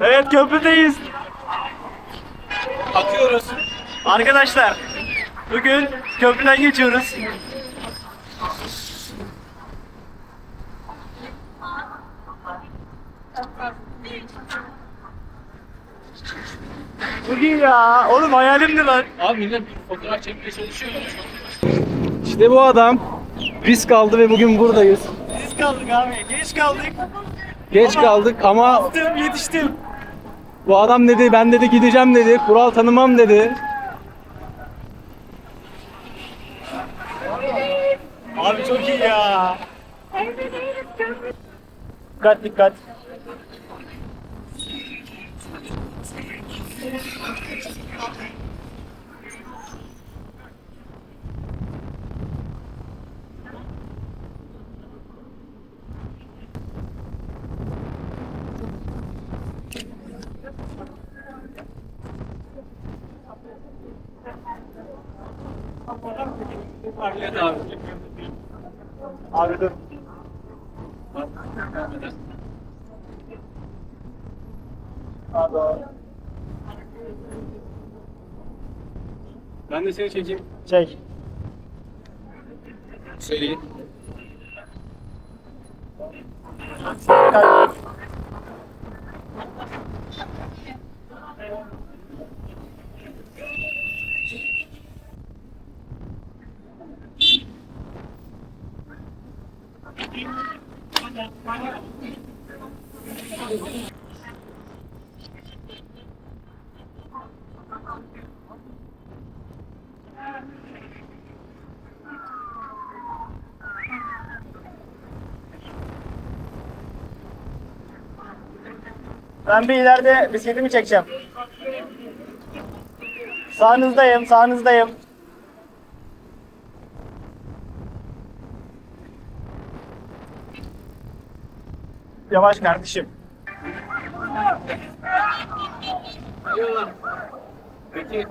Evet köprüdeyiz. Akıyoruz. Arkadaşlar bugün köprüden geçiyoruz. Bugün ya. Oğlum hayalimdi lan. Abi millet fotoğraf çekmeye çalışıyor. İşte bu adam risk aldı ve bugün buradayız. Biz kaldık abi. Geç kaldık. Geç kaldık ama Yaptım yetiştim. bu adam dedi ben dedi gideceğim dedi. Kural tanımam dedi. Abi çok iyi ya. Dikkat dikkat. Abi. Ben de seni çekeyim. Çek. Seri. Ben bir ileride bisikletimi çekeceğim. Sağınızdayım, sağınızdayım. Yavaş kardeşim. Peki.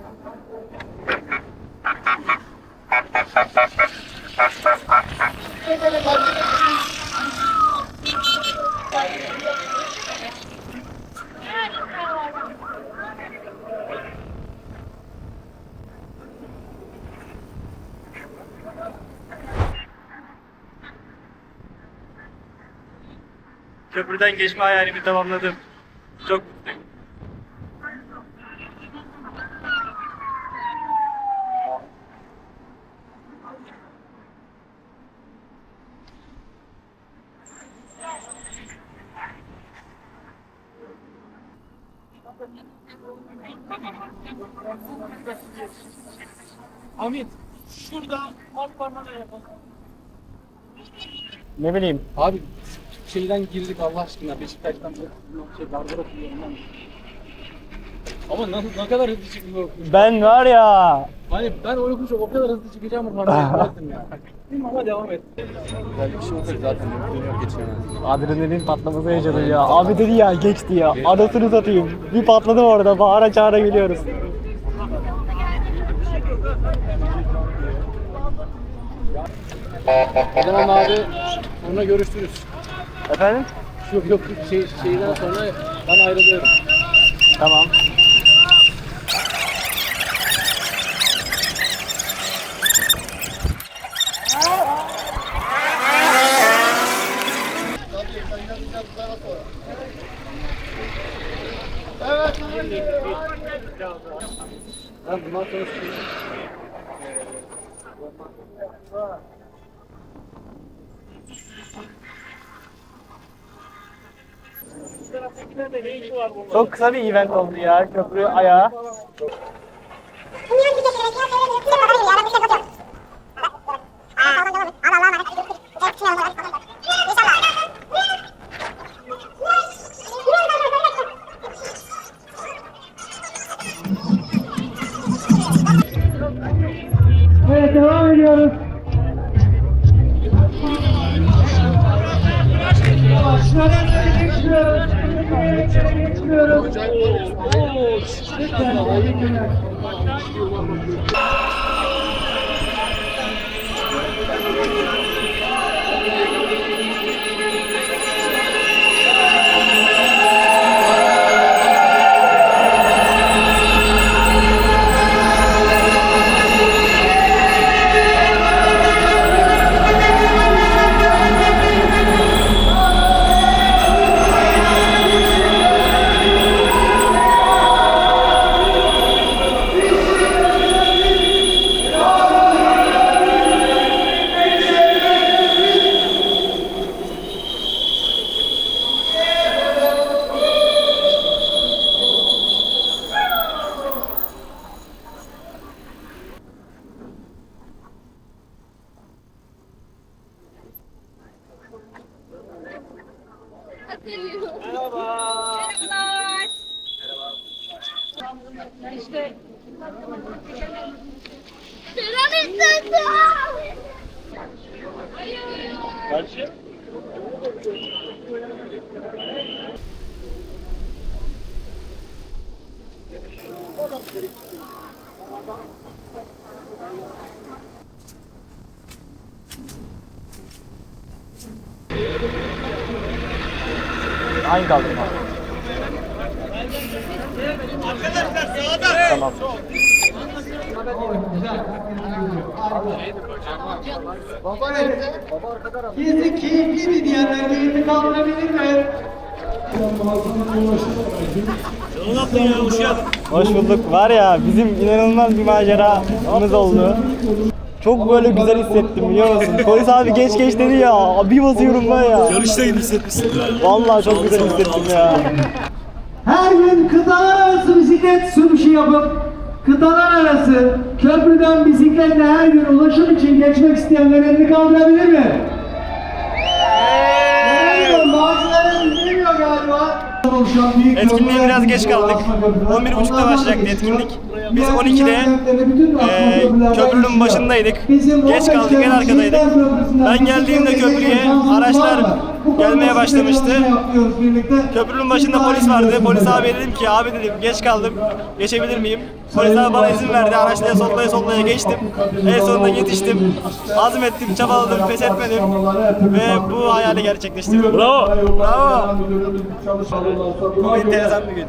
Köprüden geçme hayalimi tamamladım. Çok mutluyum. Hamit. Şurada alt parmağına yapalım. Ne bileyim. Abi şeyden girdik Allah aşkına Beşiktaş'tan bu şey Barbara kullanılan. Ama nasıl ne kadar hızlı çıkıyor. Ben var ya. Hani ben o yokuşa o kadar hızlı çıkacağımı fark etmezdim ya. Mi ama devam et. Güzel bir şey olsa zaten dönüyor geçemez. Adrenalin patlaması yaşadım ya. Abi dedi ya geçti ya. Anasını satayım. Bir patladım orada. Bağıra çağıra geliyoruz. O zaman abi sonra görüşürüz. Efendim? Yok yok şey, şeyden sonra ben ayrılıyorum. Tamam. Ben bundan sonra Çok kısa bir event oldu ya. Köprü ayağı. Evet devam ediyoruz. Hocam, Merhaba. Merhabalar. İşte Piramit Kaç? Aynı kaldırma. Tamam. Gezi keyifliydi diyenler keyifli kaldırabilir mi? Hoş bulduk. Var ya bizim inanılmaz bir maceramız oldu. Çok böyle güzel hissettim biliyor musun? Polis abi geç geç dedi ya. Bir basıyorum ben ya. Yarışta gibi hissetmişsin. Vallahi çok güzel hissettim ya. Her gün kıtalar arası bisiklet sürüşü yapıp kıtalar arası köprüden bisikletle her gün ulaşım için geçmek isteyenler elini kaldırabilir mi? Etkinliğe biraz geç kaldık. 11.30'da başlayacaktı etkinlik. Biz 12'de eee, köprünün başındaydık. Geç kaldık, en arkadaydık. Ben geldiğimde köprüye araçlar gelmeye başlamıştı. Köprünün başında polis vardı. Polis abi dedim ki abi dedim geç kaldım. Geçebilir miyim? Polis abi bana izin verdi. Araçlara sollaya sollaya geçtim. En sonunda yetiştim. Azmettim, çabaladım, pes etmedim. Ve bu hayali gerçekleştirdim. Bravo. Bravo. Bu enteresan bir gün.